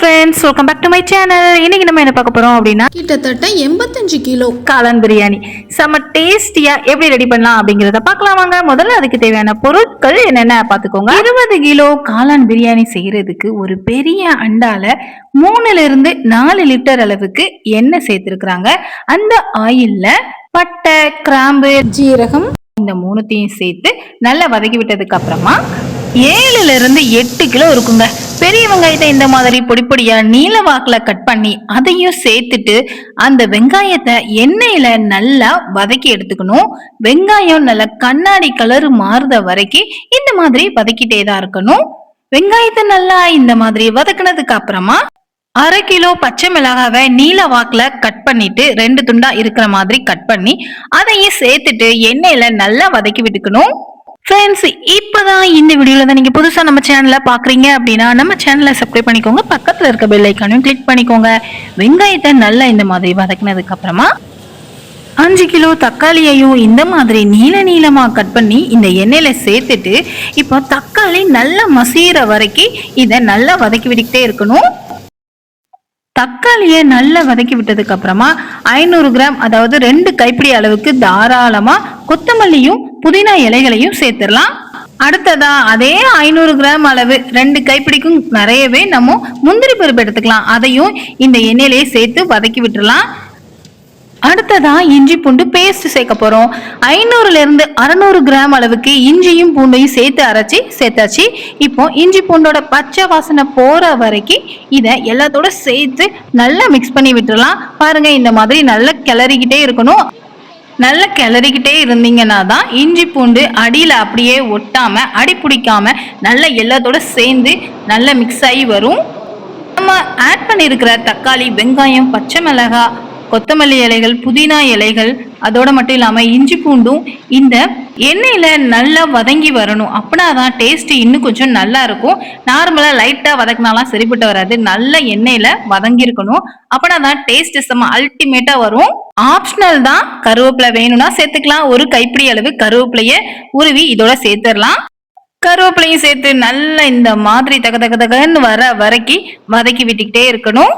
Friends welcome back to my channel இன்னைக்கு நம்ம என்ன பார்க்க போறோம் அப்படின்னா கிட்டத்தட்ட எண்பத்தஞ்சு கிலோ. காளான் பிரியாணி. செம்ம டேஸ்டியா எப்படி ரெடி பண்ணலாம் அப்படிங்கறத பார்க்கலாம் வாங்க. முதல்ல அதுக்கு தேவையான பொருட்கள் என்னென்ன பார்த்துக்கோங்க. இருபது கிலோ காளான் பிரியாணி செய்யறதுக்கு ஒரு பெரிய அண்டால மூணுல இருந்து நாலு லிட்டர் அளவுக்கு எண்ணெய் சேர்த்திருக்கிறாங்க. அந்த ஆயில்ல பட்டை கிராம்பு ஜீரகம் இந்த மூணுத்தையும் சேர்த்து நல்லா வதக்கி விட்டதுக்கு அப்புறமா ஏழுல இருந்து எட்டு கிலோ இருக்குங்க. பெரிய வெங்காயத்தை இந்த மாதிரி பொடி பொடியா நீல வாக்குல கட் பண்ணி அதையும் சேர்த்துட்டு அந்த வெங்காயத்தை எண்ணெயில நல்லா வதக்கி எடுத்துக்கணும். வெங்காயம் நல்லா கண்ணாடி கலர் மாறுத வரைக்கும் இந்த மாதிரி வதக்கிட்டே தான் இருக்கணும். வெங்காயத்தை நல்லா இந்த மாதிரி வதக்குனதுக்கு அப்புறமா அரை கிலோ பச்சை மிளகாவை நீல வாக்குல கட் பண்ணிட்டு ரெண்டு துண்டா இருக்கிற மாதிரி கட் பண்ணி அதையும் சேர்த்துட்டு எண்ணெயில நல்லா வதக்கி விட்டுக்கணும். ஃப்ரெண்ட்ஸ் இப்பதான் இந்த வீடியோவில் தான் நீங்கள் புதுசாக நம்ம சேனலை பார்க்குறீங்க அப்படின்னா நம்ம சேனலை சப்ஸ்கிரைப் பண்ணிக்கோங்க. பக்கத்தில் இருக்க பெல் ஐக்கானையும் கிளிக் பண்ணிக்கோங்க. வெங்காயத்தை நல்லா இந்த மாதிரி வதக்கினதுக்கப்புறமா அஞ்சு கிலோ தக்காளியையும் இந்த மாதிரி நீல நீளமாக கட் பண்ணி இந்த எண்ணெயில் சேர்த்துட்டு இப்போ தக்காளி நல்லா மசிகிற வரைக்கும் இதை நல்லா வதக்கி விட்டுக்கிட்டே இருக்கணும். தக்காளியை நல்லா வதக்கி விட்டதுக்கு அப்புறமா ஐநூறு கிராம் அதாவது ரெண்டு கைப்பிடி அளவுக்கு தாராளமா கொத்தமல்லியும் புதினா இலைகளையும் சேர்த்துடலாம். அடுத்ததா அதே ஐநூறு கிராம் அளவு ரெண்டு கைப்பிடிக்கும் நிறையவே நம்ம முந்திரி பருப்பு எடுத்துக்கலாம். அதையும் இந்த எண்ணெயிலேயே சேர்த்து வதக்கி விட்டுறலாம் அடுத்ததா இஞ்சி பூண்டு பேஸ்ட் சேர்க்க போறோம். ஐநூறுல இருந்து அறநூறு கிராம் அளவுக்கு இஞ்சியும் பூண்டையும் சேர்த்து அரைச்சி சேர்த்தாச்சு. இப்போ இஞ்சி பூண்டோட பச்சை வாசனை போற வரைக்கும் இதை எல்லாத்தோட சேர்த்து நல்லா மிக்ஸ் பண்ணி விட்டுடலாம் பாருங்க இந்த மாதிரி நல்லா கிளறிக்கிட்டே இருக்கணும். நல்லா கிளறிக்கிட்டே இருந்தீங்கன்னா தான் இஞ்சி பூண்டு அடியில் அப்படியே ஒட்டாம அடி பிடிக்காம நல்லா எல்லாத்தோட சேர்ந்து நல்லா மிக்ஸ் ஆகி வரும். நம்ம ஆட் பண்ணியிருக்கிற தக்காளி வெங்காயம் பச்சை மிளகாய் கொத்தமல்லி இலைகள் புதினா இலைகள் அதோட மட்டும் இல்லாமல் இஞ்சி பூண்டும் இந்த எண்ணெயில் நல்லா வதங்கி வரணும். அப்படின்னா தான் டேஸ்ட் இன்னும் கொஞ்சம் நல்லா இருக்கும். நார்மலாக லைட்டாக வதக்கினாலாம் சரிப்பட்டு வராது. நல்ல எண்ணெயில் வதங்கியிருக்கணும். அப்படின்னா தான் டேஸ்ட் செம்ம அல்டிமேட்டாக வரும். ஆப்ஷனல் தான். கருவேப்பிலை வேணும்னா சேர்த்துக்கலாம். ஒரு கைப்பிடி அளவு கருவேப்பிலையை உருவி இதோட சேர்த்துடலாம். கருவேப்பிலையும் சேர்த்து நல்லா இந்த மாதிரி தக தக தகன்னு வர வரைக்கும் வதக்கி விட்டுக்கிட்டே இருக்கணும்.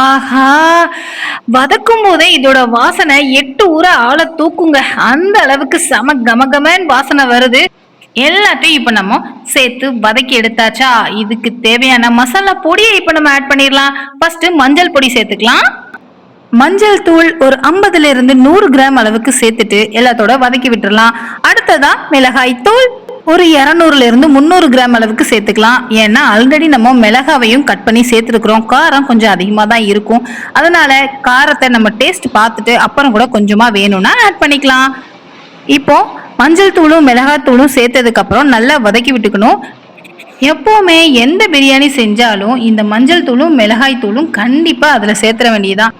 ஆஹா வதக்கும் போதே இதோட வாசனை எட்டு ஊர ஆளை தூக்குங்க. அந்த அளவுக்கு செம கமகமன்னு வாசனை வருது. எல்லாத்தையும் இப்ப நம்ம சேர்த்து வதக்கி எடுத்தாச்சா? இதுக்கு தேவையான மசாலா பொடியை இப்ப நம்ம ஆட் பண்ணிடலாம். ஃபர்ஸ்ட் மஞ்சள் பொடி சேர்த்துக்கலாம். மஞ்சள் தூள் ஒரு ஐம்பதுல இருந்து நூறு கிராம் அளவுக்கு சேர்த்துட்டு எல்லாத்தோட வதக்கி விட்டுறலாம். அடுத்ததா மிளகாய் தூள். ஒரு இரநூறுலேருந்து முந்நூறு கிராம் அளவுக்கு சேர்த்துக்கலாம். ஏன்னா ஆல்ரெடி நம்ம மிளகாவையும் கட் பண்ணி சேர்த்துருக்குறோம். காரம் கொஞ்சம் அதிகமாக தான் இருக்கும். அதனால காரத்தை நம்ம டேஸ்ட் பார்த்துட்டு அப்புறம் கூட கொஞ்சமாக வேணும்னா ஆட் பண்ணிக்கலாம். இப்போ மஞ்சள் தூளும் மிளகாத்தூளும் சேர்த்ததுக்கப்புறம் நல்லா வதக்கி விட்டுக்கணும். எப்போவுமே எந்த பிரியாணி செஞ்சாலும் இந்த மஞ்சள் தூளும் மிளகாய் தூளும் கண்டிப்பாக அதில் சேர்த்துற வேண்டியதான்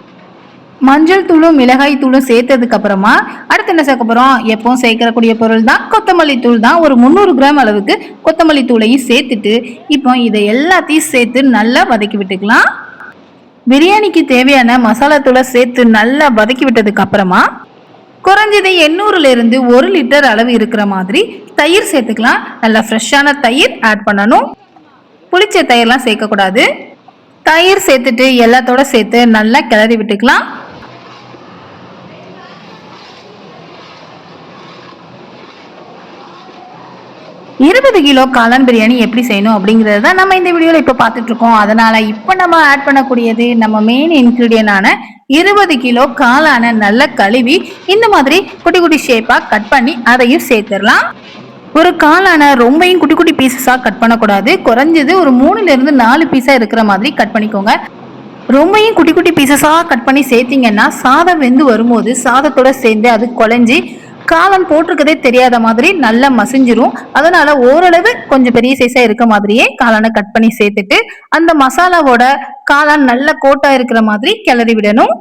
மஞ்சள் தூளும் மிளகாய் தூளும் சேர்த்ததுக்கு அப்புறமா அடுத்து என்ன சேர்க்க போறோம்? எப்பவும் சேர்க்கக்கூடிய பொருள் தான் கொத்தமல்லி தூள் தான். ஒரு முந்நூறு கிராம் அளவுக்கு கொத்தமல்லி தூளையும் சேர்த்துட்டு இப்போ இதை எல்லாத்தையும் சேர்த்து நல்லா வதக்கி விட்டுக்கலாம். பிரியாணிக்கு தேவையான மசாலா தூளை சேர்த்து நல்லா வதக்கி விட்டதுக்கு அப்புறமா குறைஞ்சது எண்ணூறுல இருந்து ஒரு லிட்டர் அளவு இருக்கிற மாதிரி தயிர் சேர்த்துக்கலாம். நல்லா ஃப்ரெஷ்ஷான தயிர் ஆட் பண்ணணும். புளிச்ச தயிர்லாம் சேர்க்கக்கூடாது தயிர் சேர்த்துட்டு எல்லாத்தோட சேர்த்து நல்லா கிளறி விட்டுக்கலாம். இருபது கிலோ காளான் பிரியாணி எப்படி செய்யணும் அப்படிங்கிறது தான் நம்ம இந்த வீடியோவில் இப்போ பார்த்துட்டு இருக்கோம் அதனால இப்போ நம்ம ஆட் பண்ணக்கூடியது நம்ம மெயின் இன்க்ரீடியனான இருபது கிலோ காளான நல்லா கழுவி இந்த மாதிரி குட்டி குட்டி ஷேப்பாக கட் பண்ணி அதையும் சேர்த்துடலாம். ஒரு காளான ரொம்பையும் குட்டி குட்டி பீசஸாக கட் பண்ணக்கூடாது. குறைஞ்சது ஒரு மூணுலேருந்து நாலு பீஸாக இருக்கிற மாதிரி கட் பண்ணிக்கோங்க. ரொம்பையும் குட்டி குட்டி பீசஸாக கட் பண்ணி சேர்த்திங்கன்னா சாதம் வெந்து வரும்போது சாதத்தோட சேர்ந்து அது குழஞ்சி காளான் போட்டிருக்கதே தெரியாத மாதிரி நல்லா மசிஞ்சிரும். அதனால ஓரளவு கொஞ்சம் பெரிய சைஸா இருக்க மாதிரியே காளானை கட் பண்ணி சேர்த்துட்டு அந்த மசாலாவோட காளான் நல்ல கோட்டா இருக்கிற மாதிரி கிளறி விடணும்.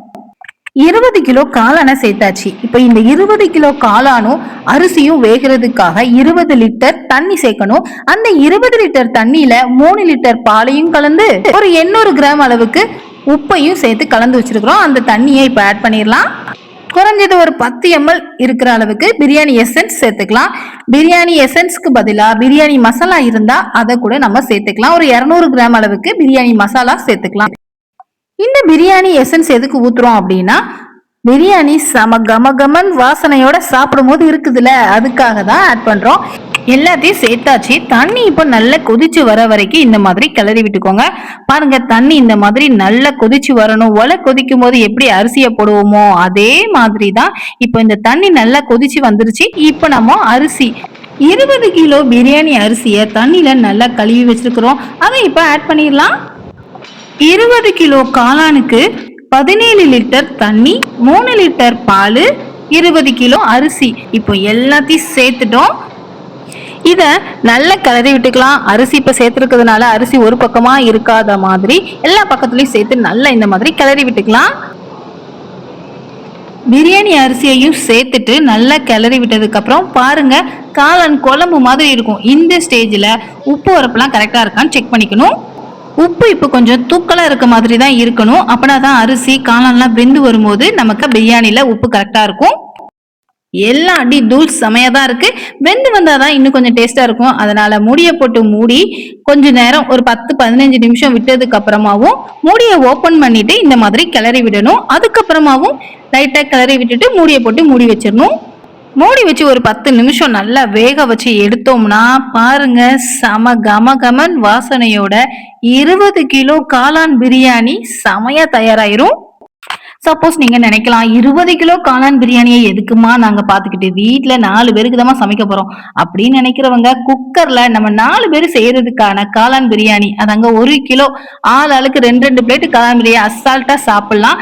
இருபது கிலோ காளானை சேர்த்தாச்சு. இப்போ இந்த இருபது கிலோ காளானும் அரிசியும் வேகிறதுக்காக இருபது லிட்டர் தண்ணி சேர்க்கணும். அந்த இருபது லிட்டர் தண்ணியில மூணு லிட்டர் பாலையும் கலந்து ஒரு எண்ணூறு கிராம் அளவுக்கு உப்பையும் சேர்த்து கலந்து வச்சிருக்கிறோம். அந்த தண்ணியை இப்போ ஆட் பண்ணிடலாம். குறைஞ்சது ஒரு பத்து எம்எல் இருக்கிற அளவுக்கு பிரியாணி எசன்ஸ் சேர்த்துக்கலாம். பிரியாணி எசன்ஸ்க்கு பதிலாக பிரியாணி மசாலா இருந்தா அதை கூட நம்ம சேர்த்துக்கலாம். ஒரு 200 கிராம் அளவுக்கு பிரியாணி மசாலா சேர்த்துக்கலாம். இந்த பிரியாணி எசன்ஸ் எதுக்கு ஊத்துறோம் அப்படின்னா பிரியாணி சம கம கமன் வாசனையோட சாப்பிடும் போது இருக்குதுல்ல அதுக்காக தான் ஆட் பண்றோம். எல்லாத்தையும் சேர்த்தாச்சு. தண்ணி இப்போ நல்லா கொதிச்சு வர வரைக்கும் இந்த மாதிரி கிளறி விட்டுக்கோங்க. பாருங்க தண்ணி இந்த மாதிரி நல்லா கொதிச்சு வரணும். ஒலை கொதிக்கும் போது எப்படி அரிசியை போடுவோமோ அதே மாதிரி தான் இப்போ இந்த தண்ணி நல்லா கொதிச்சு வந்துருச்சு. இப்போ நம்ம அரிசி இருபது கிலோ பிரியாணி அரிசியை தண்ணியில் நல்லா கழுவி வச்சிருக்கிறோம். அதை இப்போ ஆட் பண்ணிடலாம். இருபது கிலோ காளானுக்கு பதினேழு லிட்டர் தண்ணி மூணு லிட்டர் பால் இருபது கிலோ அரிசி. இப்போ எல்லாத்தையும் சேர்த்துட்டோம். இதை நல்லா கிளறி விட்டுக்கலாம். அரிசி இப்போ சேர்த்துருக்கிறதுனால அரிசி ஒரு பக்கமாக இருக்காத மாதிரி எல்லா பக்கத்துலேயும் சேர்த்து நல்லா இந்த மாதிரி கிளறி விட்டுக்கலாம். பிரியாணி அரிசியையும் சேர்த்துட்டு நல்லா கிளறி விட்டதுக்கப்புறம் பாருங்கள் பாருங்க காளான் குழம்பு மாதிரி இருக்கும். இந்த ஸ்டேஜில் உப்பு உரப்புலாம் கரெக்டாக இருக்கான்னு செக் பண்ணிக்கணும். உப்பு இப்போ கொஞ்சம் தூக்கலாக இருக்க மாதிரி தான் இருக்கணும். அப்படின்னா தான் அரிசி காளான்லாம் வெந்து வரும்போது நமக்கு பிரியாணியில் உப்பு கரெக்டாக இருக்கும். எல்லா அடி தூள் செமையாக தான் இருக்கு. வெந்து வந்தால் தான் இன்னும் கொஞ்சம் டேஸ்ட்டாக இருக்கும். அதனால மூடியை போட்டு மூடி கொஞ்ச நேரம் ஒரு பத்து பதினஞ்சு நிமிஷம் விட்டதுக்கு அப்புறமாவும் மூடியை ஓப்பன் பண்ணிட்டு இந்த மாதிரி கிளறி விடணும். அதுக்கப்புறமாவும் லைட்டாக கிளறி விட்டுட்டு மூடியை போட்டு மூடி வச்சிடணும். மூடி வச்சு ஒரு பத்து நிமிஷம் நல்லா வேக வச்சு எடுத்தோம்னா பாருங்க சம கம கமன் வாசனையோட இருபது கிலோ காளான் பிரியாணி செமையா தயாராயிரும். சப்போஸ் நீங்க நினைக்கலாம் இருபது கிலோ காளான் பிரியாணியை எதுக்குமா நாங்க பாத்துக்கிட்டு வீட்டுல நாலு பேருக்கு தான் சமைக்க போறோம். அப்படின்னு நினைக்கிறவங்க குக்கர்ல நம்ம நாலு பேர் செய்யறதுக்கான காளான் பிரியாணி அதாங்க ஒரு கிலோ ஆள் ஆளுக்கு ரெண்டு ரெண்டு பிளேட் காளான் பிரியாணி அசால்ட்டா சாப்பிடலாம்.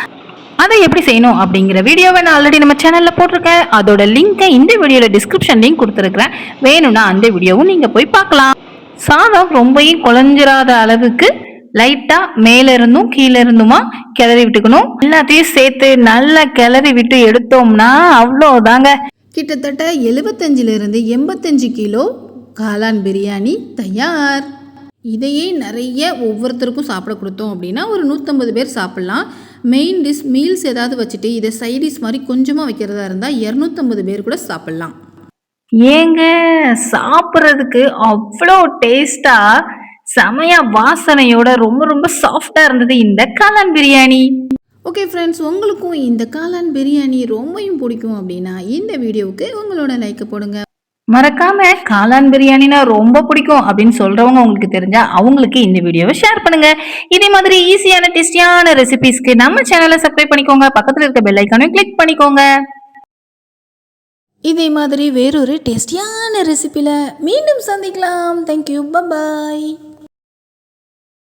அதை எப்படி செய்யணும் அப்படிங்கிற வீடியோவை நான் ஆல்ரெடி நம்ம சேனலில் போட்டிருக்கேன். அதோட லிங்கை இந்த வீடியோவில் டிஸ்கிரிப்ஷன் லிங்க் கொடுத்துருக்குறேன். வேணும்னா அந்த வீடியோவும் நீங்கள் போய் பார்க்கலாம். சாதம் ரொம்பவும் குழஞ்சிராத அளவுக்கு லைட்டா மேல இருந்தும் கீழே இருந்துமா கிளறி விட்டுக்கணும். எல்லாத்தையும் சேர்த்து நல்லா கிளறி விட்டு எடுத்தோம்னா அவ்வளோதாங்க கிட்டத்தட்ட 75 இருந்து எண்பத்தஞ்சு கிலோ காளான் பிரியாணி தயார். இதையே நிறைய ஒவ்வொருத்தருக்கும் சாப்பிட கொடுத்தோம் அப்படின்னா ஒரு நூற்றம்பது பேர் சாப்பிட்லாம். மெயின் டிஷ் மீல்ஸ் ஏதாவது வச்சுட்டு இதை சைடிஷ் மாதிரி கொஞ்சமாக வைக்கிறதா இருந்தால் இரநூத்தம்பது பேர் கூட சாப்பிட்லாம். ஏங்க சாப்பிட்றதுக்கு அவ்வளோ டேஸ்டா செமையா வாசனையோட ரொம்ப ரொம்ப சாஃப்டா இருந்தது இந்த காளான் பிரியாணி. ஓகே ஃப்ரெண்ட்ஸ் உங்களுக்கும் இந்த காளான் பிரியாணி ரொம்பவும் பிடிக்கும் அப்படின்னா இந்த வீடியோவுக்கு உங்களோட லைக்கை போடுங்க. மறக்காம காளான் பிரியாணினா ரொம்ப பிடிக்கும் அப்படின்னு சொல்றவங்க உங்களுக்கு தெரிஞ்சா அவங்களுக்கு இந்த வீடியோவை ஷேர் பண்ணுங்க. இதே மாதிரி ஈஸியான டேஸ்டியான ரெசிபிஸ்க்கு நம்ம சேனலை சப்ஸ்கிரைப் பண்ணிக்கோங்க. பக்கத்துல இருக்க பெல் ஐக்கானையும் கிளிக் பண்ணிக்கோங்க. இதே மாதிரி வேறொரு டேஸ்டியான ரெசிபியில் மீண்டும் சந்திக்கலாம். Thank you bye bye